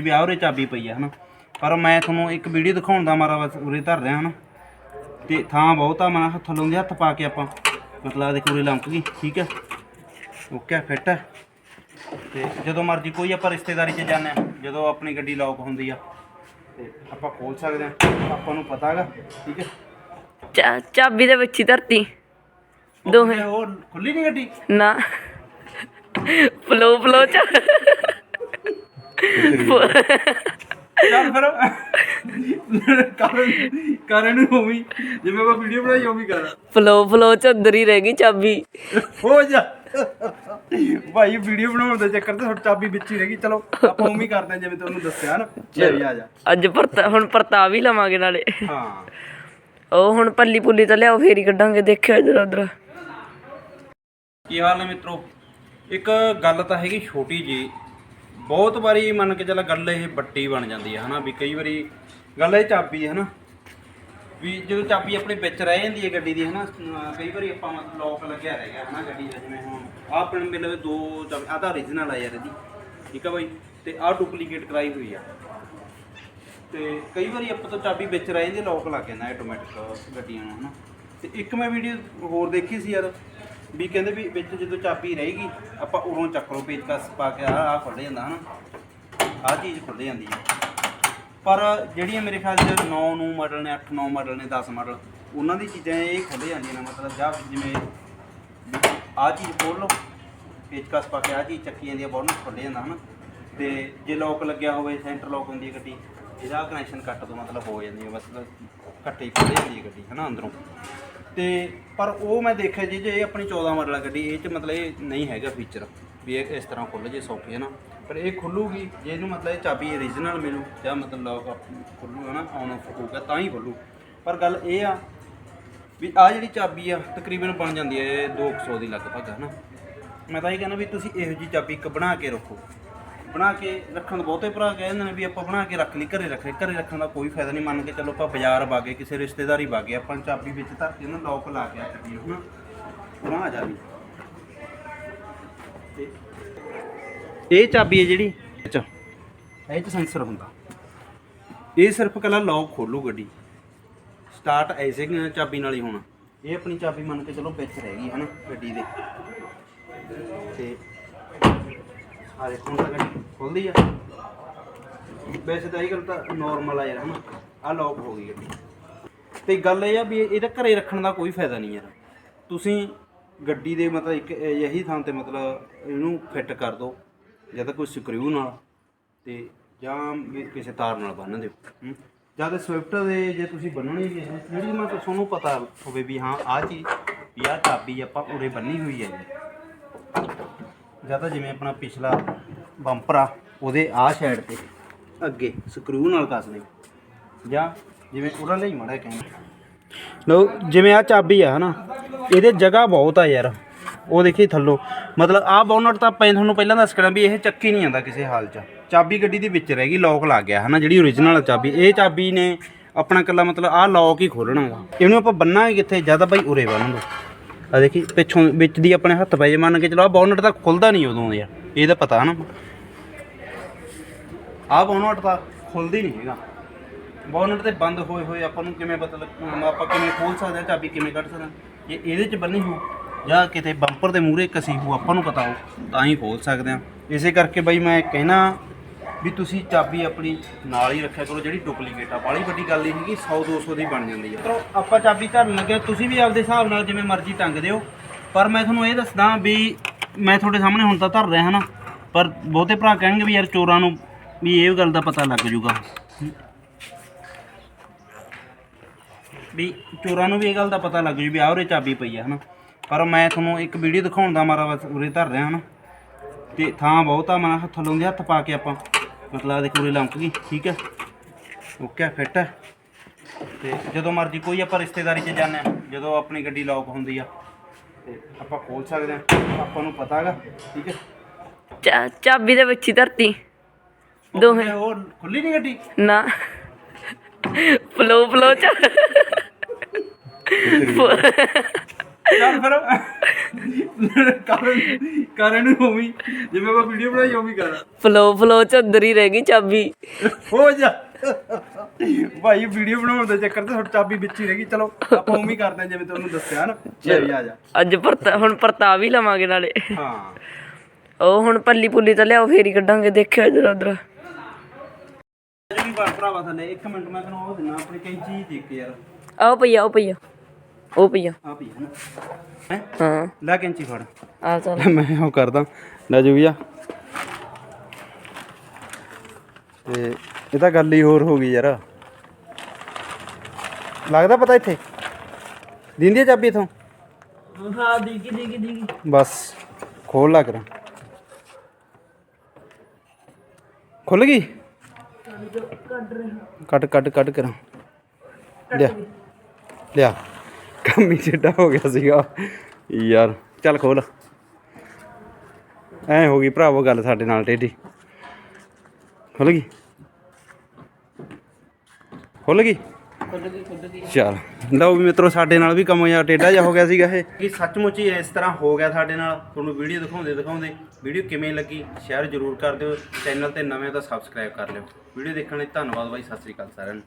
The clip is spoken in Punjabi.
ਵੀ ਆਹ ਉਰੇ ਚਾਬੀ ਪਈ ਆ ਹਨਾ। ਪਰ ਮੈਂ ਤੁਹਾਨੂੰ ਇੱਕ ਵੀਡੀਓ ਦਿਖਾਉਣ ਦਾ ਮਾਰਾ ਬਸ ਉਰੇ ਧਰ ਰਿਹਾ ਹਨਾ। ਤੇ ਥਾਂ ਬਹੁਤ ਆ ਮੈਂ ਹੱਥ ਲਾਉਂਦੇ ਹੱਥ ਪਾ ਕੇ ਆਪਾਂ। ਮਤਲਬ ਦੇਖੋ ਉਰੇ ਲੰਕ ਗਈ ਠੀਕ ਹੈ ਓਕੇ ਫਿੱਟ ਹੈ ਤੇ ਜਦੋਂ ਮਰਜ਼ੀ ਕੋਈ ਆਪਾਂ ਰਿਸ਼ਤੇਦਾਰੀ 'ਚ ਜਾਂਦੇ ਆ ਜਦੋਂ ਆਪਣੀ ਗੱਡੀ ਲੌਕ ਹੁੰਦੀ ਆ ਤੇ ਆਪਾਂ ਖੋਲ ਸਕਦੇ ਆ। ਆਪਾਂ ਨੂੰ ਪਤਾ ਹੈਗਾ ਠੀਕ ਹੈ ਚਾਬੀ ਦੇ ਵਿੱਚ ਹੀ ਧਰਤੀ। ਦੋਹੇ। ਉਹ ਖੁੱਲੀ ਨਹੀਂ ਗੱਡੀ? ਨਾ। ਫਲੋ ਫਲੋ ਚ। ਚੱਲ ਫਿਰ। ਕਰਨ ਕਰਨ ਨੂੰ ਹੋਵੀ। ਜਿਵੇਂ ਆਪਾਂ ਵੀਡੀਓ ਬਣਾਈ ਹੋਵੀ ਕਰ। ਫਲੋ ਫਲੋ ਚ ਅੰਦਰ ਹੀ ਰਹਿ ਗਈ ਚਾਬੀ। ਹੋ ਜਾ। ਭਾਈ ਵੀਡੀਓ ਬਣਾਉਣ ਦੇ ਚੱਕਰ ਤੇ ਹੁਣ ਚਾਬੀ ਵਿੱਚ ਹੀ ਰਹਿ ਗਈ। ਚਲੋ ਆਪਾਂ ਉਵੇਂ ਹੀ ਕਰਦੇ ਹਾਂ ਜਿਵੇਂ ਤੁਹਾਨੂੰ ਦੱਸਿਆ ਨਾ। ਲੈ ਵੀ ਆ ਜਾ। ਅੱਜ ਪਰਤਾ ਹੁਣ ਪਰਤਾ ਵੀ ਲਵਾਂਗੇ ਨਾਲੇ। ਹਾਂ। ਉਹ ਹੁਣ ਪੱਲੀ ਪੁੱਲੀ ਤਾਂ ਲਿਆਓ ਫੇਰ ਹੀ ਕੱਢਾਂਗੇ ਦੇਖਿਓ ਇਧਰ ਉਧਰ। ਕੀ ਹਾਲ ਨੇ ਮਿੱਤਰੋ? ਇੱਕ ਗੱਲ ਤਾਂ ਹੈਗੀ ਛੋਟੀ ਜੀ ਬਹੁਤ ਵਾਰੀ ਮੰਨ ਕੇ ਚੱਲ ਗੱਲ ਇਹ ਵੱਡੀ ਬਣ ਜਾਂਦੀ ਹੈ ਹਨਾ, ਵੀ ਕਈ ਵਾਰੀ ਗੱਲ ਇਹ ਚਾਬੀ ਹੈ ਹਨਾ, ਵੀ ਜਦੋਂ ਚਾਬੀ ਆਪਣੇ ਵਿੱਚ ਰਹਿ ਜਾਂਦੀ ਹੈ ਗੱਡੀ ਦੀ, ਹਨਾ, ਅਹ ਕਈ ਵਾਰੀ ਆਪਾਂ ਮਤਲਬ ਲੋਕ ਲੱਗਿਆ ਰਹਿ ਗਿਆ, ਹਨਾ, ਗੱਡੀ ਦਾ, ਜਿਵੇਂ ਹੁਣ ਆਹ ਆਪਣੇ ਮੇਰੇ ਦੋ ਚਾਬੀ, ਆਹ ਤਾਂ origignal ਆ ਯਾਰ ਇਹਦੀ, ਠੀਕ ਆ ਬਾਈ, ਤੇ ਆਹ ਡੁਪਲੀਕੇਟ ਕਰਾਈ ਹੋਈ ਆ। ਤੇ ਕਈ ਵਾਰੀ ਆਪਾਂ ਤੋਂ ਚਾਬੀ ਵਿੱਚ ਰਹਿ ਜਾਂਦੀ ਲੋਕ ਲੱਗ ਜਾਂਦਾ ਆਟੋਮੈਟਿਕ ਗੱਡੀਆਂ ਨੂੰ ਹਨਾ, ਤੇ ਇੱਕ ਮੈਂ ਵੀਡੀਓ ਹੋਰ ਦੇਖੀ ਸੀ ਯਾਰ ਵੀ ਕਹਿੰਦੇ ਵੀ ਵਿੱਚ ਜਦੋਂ ਚਾਬੀ ਰਹੇਗੀ, ਆਪਾਂ ਉਰੋਂ ਚੱਕ ਲਓ, ਪੇਚਕਸ ਪਾ ਕੇ ਆਹ ਆਹ ਖੁੱਲ ਜਾਂਦਾ ਹਨਾ। ਆਹ ਚੀਜ਼ ਖੁੱਲ ਜਾਂਦੀ ਹੈ। ਪਰ ਜਿਹੜੀਆਂ ਮੇਰੇ ਖਿਆਲ 'ਚ 9 ਨੂੰ ਮਾਡਲ ਨੇ 8 9 ਮਾਡਲ ਨੇ 10 ਮਾਡਲ ਉਹਨਾਂ ਦੀ ਚੀਜ਼ਾਂ ਇਹ ਖੁੱਲ ਜਾਂਦੀਆਂ ਨੇ, ਮਤਲਬ ਜਾਂ ਜਿਵੇਂ ਆਹ ਚੀਜ਼ ਖੋਲ ਲਓ, ਪੇਚਕਸ ਪਾ ਕੇ ਆਹ ਚੀਜ਼ ਚੱਕੀ ਜਾਂਦੀ ਹੈ ਬੋਨਟ ਖੁੱਲ ਜਾਂਦਾ ਹਨਾ। ਤੇ ਜੇ ਲੋਕ ਲੱਗਿਆ ਹੋਵੇ ਸੈਂਟਰ ਲੋਕ ਹੁੰਦੀ ਹੈ ਗੱਡੀ, ਇਹਦਾ ਕਨੈਕਸ਼ਨ ਕੱਟ ਦੋ ਮਤਲਬ ਹੋ ਜਾਂਦੀ ਹੈ ਬਸ ਘੱਟੇ ਹੀ ਖੁੱਲ ਜਾਂਦੀ ਹੈ ਗੱਡੀ, ਹਨਾ, ਅੰਦਰੋਂ। ਤੇ ਪਰ ਉਹ ਮੈਂ ਦੇਖਿਆ ਜੀ, ਜੇ ਇਹ ਆਪਣੀ 14 ਮਾਡਲ ਆ ਗੱਡੀ ਇਹ ਚ ਮਤਲਬ ਇਹ ਨਹੀਂ ਹੈਗਾ ਫੀਚਰ ਵੀ ਇਹ ਇਸ ਤਰ੍ਹਾਂ ਖੁੱਲ ਜੇ ਸੌਖੀ ਹੈ ਨਾ। ਪਰ ਇਹ ਖੁੱਲੂਗੀ ਜੇ ਇਹਨੂੰ ਮਤਲਬ ਇਹ ਚਾਬੀ origignal ਮਿਲੂ, ਜਾਂ ਮਤਲਬ ਲੋਕ ਖੁੱਲੂ ਹੈ ਨਾ ਆਨ ਆਫ ਹੋਊਗਾ, ਤਾਂ ਹੀ ਖੁੱਲੂ ਪਰ ਗੱਲ ਇਹ ਆ ਵੀ ਆ ਜਿਹੜੀ ਚਾਬੀ ਆ, ਤਕਰੀਬਨ ਬਣ ਜਾਂਦੀ ਹੈ ਇਹ 200 ਦੀ ਲਗਭਗ, ਹੈ ਨਾ। ਮੈਂ ਤਾਂ ਇਹ ਕਹਿੰਦਾ ਵੀ ਤੁਸੀਂ ਇਹੋ ਜੀ ਚਾਬੀ ਇੱਕ ਬਣਾ ਕੇ ਰੱਖੋ। ਬਣਾ ਕੇ ਰੱਖਣ ਦਾ ਬਹੁਤੇ ਭਰਾ ਕਹਿੰਦੇ ਨੇ ਵੀ ਆਪਾਂ ਬਣਾ ਕੇ ਰੱਖ ਲਈ, ਘਰੇ ਰੱਖ ਰੱਖੇ ਘਰੇ ਰੱਖਣ ਦਾ ਕੋਈ ਫਾਇਦਾ ਨਹੀਂ, ਮੰਨ ਕੇ ਚਲੋ ਆਪਾਂ ਬਾਜ਼ਾਰ ਬਾਗੇ ਕਿਸੇ ਰਿਸ਼ਤੇਦਾਰੀ ਬਾਗੇ ਆਪਾਂ ਨੂੰ ਚਾਬੀ ਵਿੱਚ ਧਰ ਕੇ ਨਾ ਲੋਕ ਲਾ ਕੇ ਰੱਖੀ ਹਨਾ? ਬਣਾ ਜਾ ਵੀ। ਇਹ ਚਾਬੀ ਹੈ ਜਿਹੜੀ ਅੱਛਾ ਇਹ ਚ ਸੈਂਸਰ ਹੁੰਦਾ। ਇਹ ਸਿਰਫ ਕੱਲਾ ਲੌਕ ਖੋਲੂ ਗੱਡੀ। ਸਟਾਰਟ ਐਸੇ ਚਾਬੀ ਨਾਲ ਹੀ ਹੋਣਾ। ਇਹ ਆਪਣੀ ਚਾਬੀ ਮੰਨ ਕੇ ਚਲੋ ਵਿੱਚ ਰਹਿ ਗਈ, ਹਨਾ, ਗੱਡੀ ਦੇ। ਤੇ ਆ ਦੇਖੋ, ਹੁਣ ਤਾਂ ਗੱਡੀ ਖੁੱਲਦੀ ਆ। ਵੈਸੇ ਤਾਂ ਇਹ ਗੱਲ ਤਾਂ ਨਾਰਮਲ ਆ ਯਾਰ, ਹਨਾ? ਆ ਲੌਕ ਹੋ ਗਈ ਗੱਡੀ। ਤੇ ਗੱਲ ਇਹ ਆ ਵੀ ਇਹਦਾ ਘਰੇ ਰੱਖਣ ਦਾ ਕੋਈ ਫਾਇਦਾ ਨਹੀਂ ਯਾਰ। ਤੁਸੀਂ ਗੱਡੀ ਦੇ ਮਤਲਬ ਇੱਕ ਇਹੀ ਥਾਂ ਤੇ ਮਤਲਬ ਇਹਨੂੰ ਫਿੱਟ ਕਰ ਦਿਓ, ਜਾਂ ਤਾਂ ਕੋਈ ਸਕਰੂ ਨਾਲ, ਤੇ ਜਾਂ ਵੀ ਕਿਸੇ ਤਾਰ ਨਾਲ ਬੰਨ੍ਹ ਦਿਓ, ਹੂੰ। ਜਾਂ ਤਾਂ ਸਵਿਫਟ ਦੇ ਜੇ ਤੁਸੀਂ ਬੰਨਣੀ ਵੀ ਹੈ, ਜਿਹੜੀ ਮਤਲਬ ਤੁਹਾਨੂੰ ਪਤਾ ਹੋਵੇ ਵੀ ਹਾਂ, ਆਹ ਚੀਜ਼ ਵੀ ਆਹ ਚਾਬੀ ਆਪਾਂ ਉਰੇ ਬੰਨੀ ਹੋਈ ਹੈ ਜਾਂ ਤਾਂ ਜਿਵੇਂ ਆਪਣਾ ਪਿਛਲਾ ਬੰਪਰ ਆ, ਉਹਦੇ ਆਹ ਸਾਈਡ ਤੇ ਅੱਗੇ ਸਕਰੂ ਨਾਲ ਕੱਸ ਲਈ ਜਾਂ ਜਿਵੇਂ ਉਹਨਾਂ ਲਈ ਮੜਾ ਕਹਿੰਦੇ। ਲੋ ਜਿਵੇਂ ਆ ਚਾਬੀ ਆ, ਹਨਾ? ਇਹਦੇ ਜਗ੍ਹਾ ਬਹੁਤ ਆ ਯਾਰ। ਉਹ ਦੇਖੀ ਥੱਲੋਂ। ਮਤਲਬ ਆਹ ਬੋਨਟ ਤਾਂ ਆਪਾਂ ਤੁਹਾਨੂੰ ਪਹਿਲਾਂ ਦੱਸ ਕਰਾਂ ਵੀ ਇਹ ਚੱਕੀ ਨਹੀਂ ਆਂਦਾ ਕਿਸੇ ਹਾਲ 'ਚ। ਚਾਬੀ ਗੱਡੀ ਦੇ ਵਿੱਚ ਰਹਿ ਗਈ ਲੌਕ ਲੱਗ ਗਿਆ, ਹਨਾ? ਜਿਹੜੀ ਓਰੀਜਨਲ ਚਾਬੀ। ਇਹ ਚਾਬੀ ਨੇ ਆਪਣਾ ਕੱਲਾ ਮਤਲਬ ਆਹ ਲੌਕ ਹੀ ਖੋਲਣਾ ਵਾ ਇਹਨੂੰ ਆਪਾਂ ਬੰਨਾਂਗੇ ਕਿੱਥੇ? ਜ਼ਿਆਦਾ ਬਾਈ ਉਰੇ ਬੰਨ ਦੋ। ਆ ਦੇਖੀ, ਪਿੱਛੋਂ ਵਿੱਚ ਦੀ ਆਪਣੇ ਹੱਥ ਪਏ ਜੇ ਮੰਨ ਕੇ ਚਲੋ ਆ ਬੋਨਟ ਤਾਂ ਖੁੱਲਦਾ ਨਹੀਂ ਉਦੋਂ ਯਾਰ, ਇਹ ਤਾਂ ਪਤਾ ਨਾ। ਆਹ ਬੋਨਟ ਤਾਂ ਖੁੱਲਦੀ ਨਹੀਂ ਹੈਗਾ। ਬੋਨਟ ਤੇ ਬੰਦ ਹੋਏ ਹੋਏ ਆਪਾਂ ਨੂੰ ਕਿਵੇਂ ਪਤਾ ਲੱਗ ਆਪਾਂ ਕਿਵੇਂ ਖੋਲ ਸਕਦੇ ਹਾਂ, ਚਾਬੀ ਕਿਵੇਂ ਕੱਢ ਸਕਦੇ ਹਾਂ। ਜੇ ਇਹਦੇ 'ਚ ਬੰਨੀ ਹੋ ਜਾਂ ਕਿਤੇ ਬੰਪਰ ਦੇ ਮੂਹਰੇ ਕਸੀ ਹੋ ਆਪਾਂ ਨੂੰ ਪਤਾ ਹੋ ਤਾਂ ਹੀ ਖੋਲ ਸਕਦੇ ਹਾਂ। ਇਸੇ ਕਰਕੇ ਬਾਈ ਮੈਂ ਕਹਿਣਾ ਵੀ ਤੁਸੀਂ ਚਾਬੀ ਆਪਣੀ ਨਾਲ ਹੀ ਰੱਖਿਆ ਕਰੋ, ਜਿਹੜੀ ਡੁਪਲੀਕੇਟ ਆ। ਬਾਲੀ ਵੱਡੀ ਗੱਲ ਨਹੀਂ ਹੈਗੀ 100 200 ਦੀ ਬਣ ਜਾਂਦੀ ਹੈ ਚਲੋ ਆਪਾਂ ਚਾਬੀ ਧਰਨ ਲੱਗੇ, ਤੁਸੀਂ ਵੀ ਆਪਦੇ ਹਿਸਾਬ ਨਾਲ ਜਿਵੇਂ ਮਰਜ਼ੀ ਟੰਗ ਦਿਓ ਪਰ ਮੈਂ ਤੁਹਾਨੂੰ ਇਹ ਦੱਸਦਾ ਵੀ ਮੈਂ ਤੁਹਾਡੇ ਸਾਹਮਣੇ ਹੁਣ ਤਾਂ ਧਰ ਰਿਹਾ ਹਾਂ ਨਾ ਪਰ ਬਹੁਤੇ ਭਰਾ ਕਹਿਣਗੇ ਵੀ ਯਾਰ ਚੋਰਾਂ ਨੂੰ ਵੀ ਇਹ ਗੱਲ ਦਾ ਪਤਾ ਲੱਗ ਜੂਗਾ। ਵੀ ਚੋਰਾਂ ਨੂੰ ਵੀ ਇਹ ਗੱਲ ਦਾ ਪਤਾ ਲੱਗ ਜੂ ਵੀ ਆਹ ਉਰੇ ਚਾਬੀ ਪਈ ਆ ਹਨਾ। ਪਰ ਮੈਂ ਤੁਹਾਨੂੰ ਇੱਕ ਵੀਡੀਓ ਦਿਖਾਉਣ ਦਾ ਮਾਰਾ ਬਸ ਉਰੇ ਧਰ ਰਿਹਾ ਹਨਾ। ਤੇ ਥਾਂ ਬਹੁਤ ਆ, ਮੈਂ ਹੱਥ ਲਾਉਂਦੇ ਹੱਥ ਪਾ ਕੇ ਆਪਾਂ। ਮਤਲਬ ਦੇਖੋ ਉਰੇ ਲੰਕ ਗਈ ਠੀਕ ਹੈ? ਓਕੇ ਫਿੱਟ ਹੈ। ਤੇ ਜਦੋਂ ਮਰਜ਼ੀ ਕੋਈ ਆਪਾਂ ਰਿਸ਼ਤੇਦਾਰੀ 'ਚ ਜਾਂਦੇ ਆ ਜਦੋਂ ਆਪਣੀ ਗੱਡੀ ਲੌਕ ਹੁੰਦੀ ਆ ਤੇ ਆਪਾਂ ਖੋਲ ਸਕਦੇ ਆ ਆਪਾਂ ਨੂੰ ਪਤਾ ਹੈਗਾ ਠੀਕ ਹੈ? ਚਾ- ਚਾਬੀ ਦੇ ਵਿੱਚ ਹੀ ਧਰਤੀ। ਦੋਹੇ। ਉਹ ਖੁੱਲੀ ਨਹੀਂ ਗੱਡੀ? ਨਾ। ਫਲੋ ਫਲੋ ਚ ਚੱਲ ਫਿਰ। ਕਰਨ ਕਰਨ ਨੂੰ ਹੋਵੀ ਜਿਵੇਂ ਆਪਾਂ ਵੀਡੀਓ ਬਣਾਈ ਹੋਵੀ ਕਰ। ਫਲੋ ਫਲੋ ਚ ਅੰਦਰ ਹੀ ਰਹਿ ਗਈ ਚਾਬੀ। ਹੋ ਜਾ। ਭਾਈ ਵੀਡੀਓ ਬਣਾਉਣ ਦੇ ਚੱਕਰ ਤੇ ਤੁਹਾਡੀ ਚਾਬੀ ਵਿੱਚ ਹੀ ਰਹਿ ਗਈ। ਚਲੋ ਆਪਾਂ ਉਵੇਂ ਹੀ ਕਰਦੇ ਹਾਂ ਜਿਵੇਂ ਤੁਹਾਨੂੰ ਦੱਸਿਆ ਨਾ। ਲੈ ਵੀ ਆ ਜਾ। ਅੱਜ ਪਰਤਾ ਹੁਣ ਪਰਤਾ ਵੀ ਲਵਾਂਗੇ ਨਾਲੇ। ਹਾਂ। ਉਹ ਹੁਣ ਪੱਲੀ ਪੁੱਲੀ ਤਾਂ ਲਿਆਓ ਫੇਰ ਹੀ ਕੱਢਾਂਗੇ ਦੇਖਿਓ ਇਧਰ ਉਧਰ। ਜਿਹੜੀ ਭਰਾ- ਭਰਾਵਾ ਥੱਲੇ ਇੱਕ ਮਿੰਟ ਮੈਂ ਤੈਨੂੰ ਉਹ ਦਿਨਾ ਆਪਣੀ ਕੈਂਚੀ ਦੇਖ ਯਾਰ। ਆਓ ਪਈਆ ਉਹ ਪਈਆ ਉਹ ਪਈਆ ਆ। ਪਈ ਹੈ ਨਾ। ਹੈ? ਹਾਂ। ਲੈ ਕੈਂਚੀ ਫੜ। ਆ ਚੱਲ। ਮੈਂ ਉਹ ਕਰਦਾ। ਲੈ ਜੂ ਵੀ ਆ ਤੇ ਇਹ ਤਾਂ ਗੱਲ ਹੀ ਹੋਰ ਹੋ ਗਈ ਯਾਰ। ਲੱਗਦਾ ਪਤਾ ਇੱਥੇ? ਦਿੰਦੀ ਆ ਚਾਬੀ ਇਥੋਂ? ਹਾਂ ਦੀਗੀ ਦੀਗੀ ਦੀਗੀ। ਬਸ ਖੋਲ ਲਾ ਕਰਾਂ। ਖੁੱਲ ਗਈ? ਕੱਟ ਕੱਟ ਕੱਟ ਕਰਾਂ। ਲਿਆ। ਲਿਆ। ਕੰਮ ਹੀ ਛੱਡਾ ਹੋ ਗਿਆ ਸੀਗਾ। ਯਾਰ ਚੱਲ ਖੋਲ। ਐ ਹੋ ਗਈ ਭਰਾਵੋ ਗੱਲ ਸਾਡੇ ਨਾਲ ਟੇਢੀ। ਖੁੱਲ ਗਈ? ਖੁੱਲ ਗਈ? ਚਲ। ਲਓ ਵੀ ਮਿੱਤਰੋ ਸਾਡੇ ਨਾਲ ਵੀ ਕੰਮ ਜਿਹਾ ਟੇਢਾ ਜਿਹਾ ਹੋ ਗਿਆ ਸੀਗਾ ਇਹ। ਕਿ ਸੱਚਮੁੱਚ ਹੀ ਇਸ ਤਰ੍ਹਾਂ ਹੋ ਗਿਆ ਸਾਡੇ ਨਾਲ। ਤੁਹਾਨੂੰ ਵੀਡੀਓ ਦਿਖਾਉਂਦੇ ਦਿਖਾਉਂਦੇ। ਵੀਡੀਓ ਕਿਵੇਂ ਲੱਗੀ ਸ਼ੇਅਰ ਜ਼ਰੂਰ ਕਰ ਦਿਓ। ਚੈਨਲ ਤੇ ਨਵੇਂ ਤਾਂ ਸਬਸਕ੍ਰਾਈਬ ਕਰ ਲਿਓ। ਵੀਡੀਓ ਦੇਖਣ ਲਈ ਧੰਨਵਾਦ ਬਾਈ ਸਤਿ ਸ੍ਰੀ ਅਕਾਲ ਸਾਰਿਆਂ ਨੂੰ।